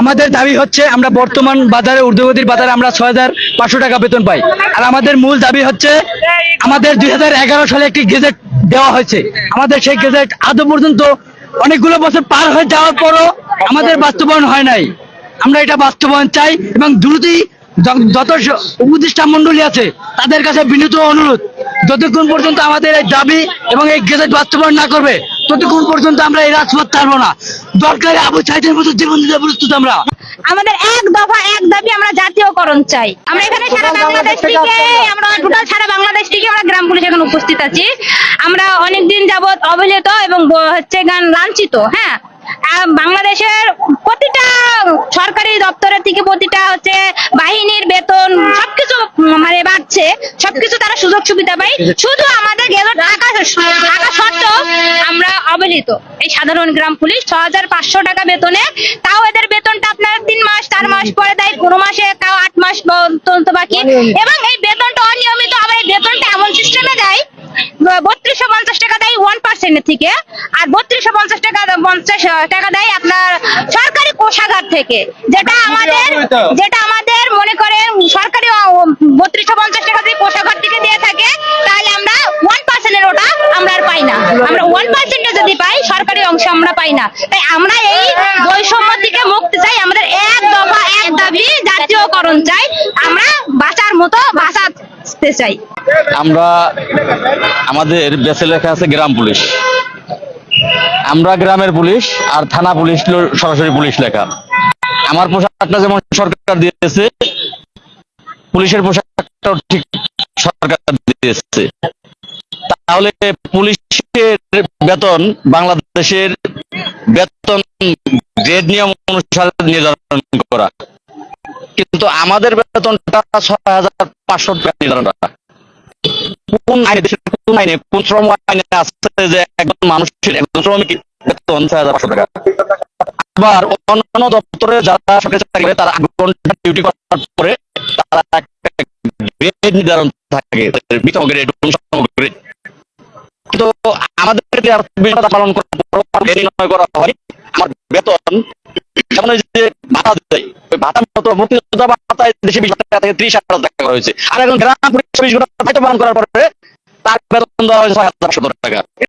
আমাদের দাবি হচ্ছে আমরা বর্তমান বাজারে, ঊর্ধ্বগতির বাজারে আমরা ছয় হাজার পাঁচশো টাকা বেতন পাই। আর আমাদের মূল দাবি হচ্ছে আমাদের দুই হাজার এগারো সালে একটি গেজেট দেওয়া হয়েছে। আমাদের সেই গেজেট আদৌ পর্যন্ত অনেকগুলো বছর পার হয়ে যাওয়ার পরও আমাদের বাস্তবায়ন হয় নাই। আমরা এটা বাস্তবায়ন চাই এবং দ্রুতই যত উপদেষ্টা মন্ডলী আছে, তাদের কাছে বিনীত অনুরোধ যতক্ষণ পর্যন্ত আমাদের এই দাবি এবং এই গেজেট বাস্তবায়ন না করবে ততক্ষণ পর্যন্ত আমরা এই রাজপথ ছাড়বো না। দরকারে আবু সাইদের মতো জীবন দিতে প্রস্তুত আমরা। আমাদের এক দফা এক দাবি আমরা জাতীয়করণ চাই। আমরা এখানে সারা বাংলাদেশ থেকে আমরা টোটাল সারা বাংলাদেশ থেকে আমরা গ্রাম পুলিশ এখানে উপস্থিত আছি। আমরা অনেকদিন যাবত অবহেলিত এবং হচ্ছে গান লাঞ্ছিত হ্যাঁ? বাংলাদেশের প্রতিটা সরকারি দপ্তরের থেকে প্রতিটা হচ্ছে বাহিনীর বেতন সবকিছু মানে বাড়ছে। সবকিছু তারা সুযোগ সুবিধা শুধু আমাদের গেল টাকা টাকা সত্ত্বেও আমরা অবহেলিত। এই সাধারণ গ্রাম পুলিশ ছ হাজার পাঁচশো টাকা বেতনে, তাও এদের বেতনটা আপনার তিন মাস, চার মাস পরে দেয়, কোনো মাসে তাও আট মাস পর্যন্ত বাকি। এবং এই বেতনটা অনিয়মিত, আবার এই বেতনটা এমন সিস্টেমে দেয়, বত্রিশশো পঞ্চাশ টাকা দেয় ওয়ান পার্সেন্টের থেকে, আর বত্রিশশো পঞ্চাশ পঞ্চাশ টাকা দেয় আপনার সরকারি কোষাগার থেকে। যেটা আমাদের যেটা আমাদের মনে করেন সরকারি বত্রিশশো পঞ্চাশ টাকা যদি কোষাগার থেকে দিয়ে থাকে তাহলে আমরা ওয়ান পার্সেন্টের ওটা আমরা আর পাই না। আমরা ওয়ান পার্সেন্টে যদি পাই সরকারি অংশ আমরা পাই না। তাই আমরা এই বৈষম্য থেকে মুক্তি চাই। আমাদের এক দফা এক দাবি জাতীয়করণ চাই। আমরা বাঁচার মতো বাঁচাতে চাই। আমরা আমাদের বেসে লেখা আছে গ্রাম পুলিশ। আমরা গ্রামের পুলিশ আর থানা পুলিশ সরাসরি পুলিশ লেখা। আমার পোশাকটা যেমন সরকার দিয়েছে, পুলিশের পোশাকটাও ঠিক সরকার দিয়েছে। তাহলে পুলিশের বেতন বাংলাদেশের বেতন গ্রেড নিয়ম অনুসারে নির্ধারণ করা। কিন্তু আমাদের বেতনটা ছয় হাজার পাঁচশো টাকা নির্ধারণ করা। কোন আইনে, দেশের কোন আইনে, কোন শ্রম আইনে আছে যে একজন মানুষের, একজন শ্রমিক বেতন হাজার পাঁচশো টাকা? আবার অন্যান্য দপ্তরে যারা সরকারি চাকরি করে, তারা ঘণ্টা ডিউটি করার পরে তারা গ্রেড নির্ধারণ থাকে বিতম গ্রেড গ্রেড কিন্তু আমাদের পালন করা হয়, আমার বেতন যে ভাতা মতো হাজার টাকা করা হয়েছে। আর এখন গ্রাম চব্বিশ ঘণ্টা পালন করার পরে তার বেতন দেওয়া হয়েছে ছয় হাজার টাকা।